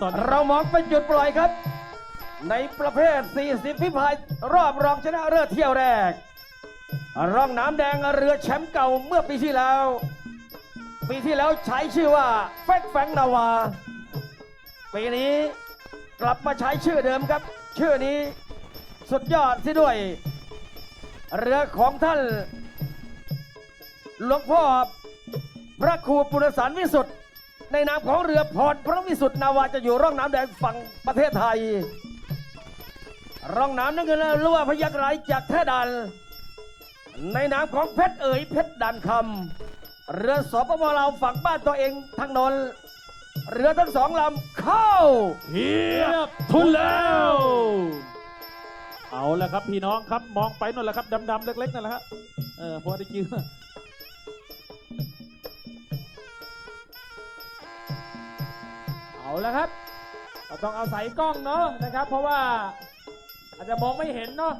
ตอนนี้เรามองเป็นจุดปล่อยครับ ในประเภท 40 พิพายรอบรองชนะเลิศเที่ยวแรก ร่องน้ำแดงเรือแชมป์เก่าเมื่อปีที่แล้ว ปีที่แล้วใช้ชื่อว่าแฟกแฟงนาวา ปีนี้กลับมาใช้ชื่อเดิมครับ ชื่อนี้สุดยอดที่ด้วย เรือของท่านหลวงพ่อพระครูปุณสารวิสุทธิ์ ในนามของเรือพรพระวิสุทธิ์นาวาจะอยู่ร่องน้ำแดงฝั่งประเทศไทย ร่องน้ำนั่นก็เรียกว่าพยักไรจากแท่ดัน ในนามของเพชรเอ๋ยเพชรดันคำเรือสปปลาวฝั่งบ้านตัวเองทางนนท์เรือทั้งสองลำเข้าเทียบทุนแล้วเอาละครับพี่น้องครับมองไปนั่นแหละครับดำๆเล็กๆนั่นแหละครับเออพอได้กิน แล้วครับก็ต้องเอาศัยกล้องเนาะนะครับ เพราะว่าอาจจะมองไม่เห็นเนาะ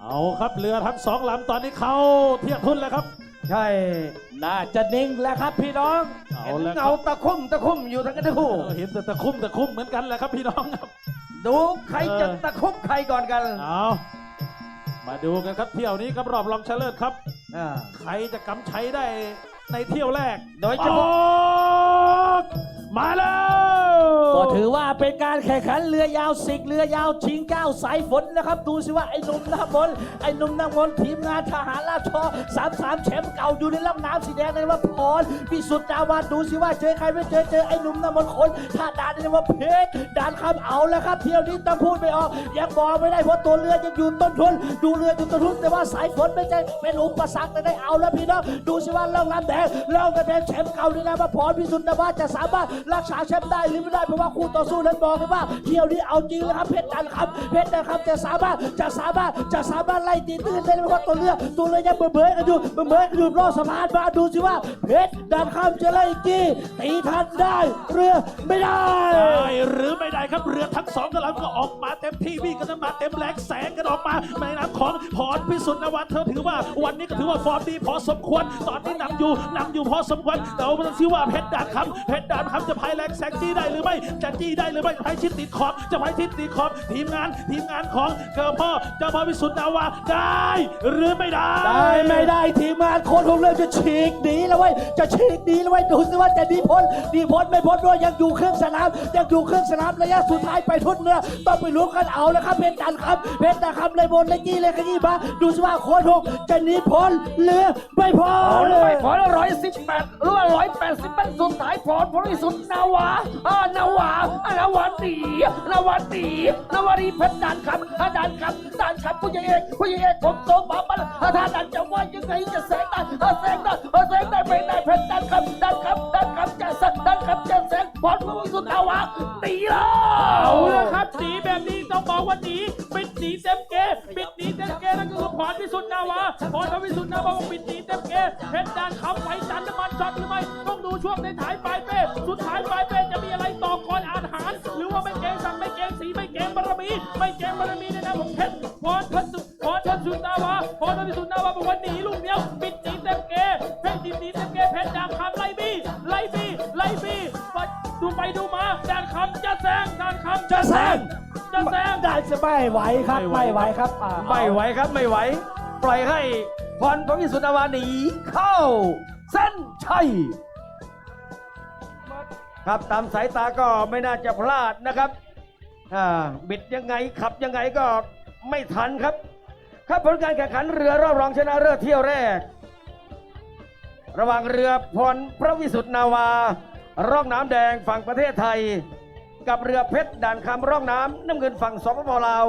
เอาครับเรือทั้งสองลำตอนนี้เข้าเทียบทุนแล้วครับ ใช่ น่าจะนิ่งแล้วครับพี่น้องเอาเห็นละคเงารับตะคุ่มตะคุ่มอยู่ทั้งกันทั้งคู่เออเห็นแต่ตะคุ่มตะคุ่มเหมือนกันแหละครับพี่น้องครับ ดูใครจะตะคุ่มใครก่อนกัน เอา มาดูกันครับเที่ยวนี้ครับรอบรองชนะเลิศครับ อ่าใครจะกำชัยได้ในเที่ยวแรก โดยเฉพาะ ออกมาแล้ว ก็ถือว่าเป็นการแข่งขันเรือยาวสิกเรือยาวชิงเก้าสายฝนนะครับ ดูสิว่าไอ้หนุ่มน้ำมนต์ไอ้หนุ่มน้ำมนต์ทีมงานทหารราชอสามสามแชมป์เก่าอยู่ในลำน้ำสีแดงในว่าพรพิสุทธิ์ดาวาดูสิว่าเจอใครไม่เจอเจอไอ้หนุ่มน้ำมนต์คนท่าด่านในว่าเพชรด่านคำเอาแล้วครับเที่ยวนี้ต้องพูดไม่ออกยังบอกไม่ได้เพราะตัวเรือยังอยู่ต้นทุนดูเรืออยู่ต้นทุนแต่ว่าสายฝนไม่ใช่เป็นอุปสรรคแต่ได้เอาแล้วพี่น้องดูสิว่าล่องลำแดงล่องกระแดงแชมป์เก่าในนามว่าพรพิสุทธิ์ดาวาจะสามารถรักษาแชมป์ได้หรือไม่ได้เพราะว่าคู่ต่อสู้นั้นบอกเลยว่าเที่ยวนี้เอาจริงแล้วครับเพชรดันครับเพชรดันครับจะสามารถจะสามารถจะสามารถไล่ตีตื้นได้ไหมเพราะตัวเรือตัวเรือยังเบื่อๆกันอยู่เบื่อๆกันอยู่รอบสะพานมาดูสิว่าเพชรดันครับจะไล่จี้ตีทันได้เรือไม่ได้ได้หรือไม่ได้ครับเรือทั้งสองกำลังก็ออกมาเต็มที่วิ่งกันมาเต็มแรงแสงกันออกมาในน้ำของพรพิสุทธิ์นวัฒน์เธอถือว่าวันนี้ก็ถือว่าฟอร์มดีพอสมควรตอนนี้นำอยู่นำอยู่พอสมควรแต่ว่ามันซิว่าเพชรดานคำเพชรดานคำจะพายแรงแสงจี้ได้หรือไม่จะจี้ได้หรือไม่จะพายชิดติดขอบจะพายชิดติดขอบทีมงานทีมงานของเกิร์พ่อเจ้าพ่อพิสุทธิ์นาวาได้หรือไม่ได้ ได้ไม่ได้ทีมงานโคนของเรือจะฉีกหนีแล้วเว้ยจะฉีกหนีแล้วเว้ยดูสิว่าจะดีพ้นดีพ้นไม่พ้นด้วยยังอยู่เครื่องสนามยังอยู่เครื่องสนามระยะสุดท้ายไปทุนเรือต้องไปรู้กันเอาแล้วครับเพชรดันครับเพชรดันครับเลยบนเลยกี้เลยขยี้มาดูสิว่าโคนหกจะหนีพ้นหรือไม่พ้นเอาเลยพอแล้วร้อยสิบแปดหรือว่าร้อยแปดสิบเป็นสุดท้ายพรพระวิสุทธิ์นาวาอ่านาวาอ่านาวาตีนาวาตีนาวารีเพชรดันครับอ่าดันครับดันครับผู้ใหญ่เอกผู้ใหญ่เอกผมโตมาบันอ่าถ้าดันจะว่ายังไงจะแสงได้อ่าแสงได้อ่าแสงได้ไม่ได้เพชรดันครับดันครับดันครับจะสักดันครับจะแสงพรพระวิสุทาวาตีแล้วเอาละครับหนีแบบนี้ต้องบอกว่าหนีปิดหนีเต็มเกมปิดหนีเต็มเกมนั่นก็คือพรพิสุทธิ์นาวาพรพิสุทธิ์นาวาปิดหนีเต็มเกมเพชรดานคำไฟ สุทธิ์นาวาพรพิสุทธิ์นาวาบอกว่าหนีลูกเดียวปิดหนีเต็มเกมเพชรหนีเต็มเกมเพชรดานคำไล่บี้ไล่บี้ไล่บี้ดูไปดูมาดานคำจะแซงดานคำจะแซงจะแซงได้จะไม่ไหวครับไม่ไหวไม่ไหวครับอ่าไม่ไหวครับไม่ไหว ปล่อยให้พรพระวิสุทธิ์นาวาหนีเข้า เส้นชัยครับตามสายตาก็ไม่น่าจะพลาดนะครับอ่าบิดยังไงขับยังไงก็ไม่ทันครับ ครับผลการแข่งขันเรือรอบรองชนะเลิศเที่ยวแรก ระหว่างเรือพรพระวิสุทธินาวา ร่องน้ำแดงฝั่งประเทศไทย กับเรือเพชรด่านคำร่องน้ำน้ำเงินฝั่งสปปลาว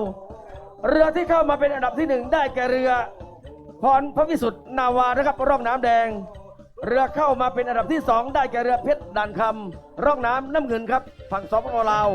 เรือที่เข้ามาเป็นอันดับที่หนึ่งได้แก่เรือ พรพระวิสุทธินาวานะครับร่องน้ำแดง เรือเข้ามาเป็นอันดับที่สองได้แก่เรือเพชรด่านคำร่องน้ำน้ำเงินครับ ฝั่งสปปลาว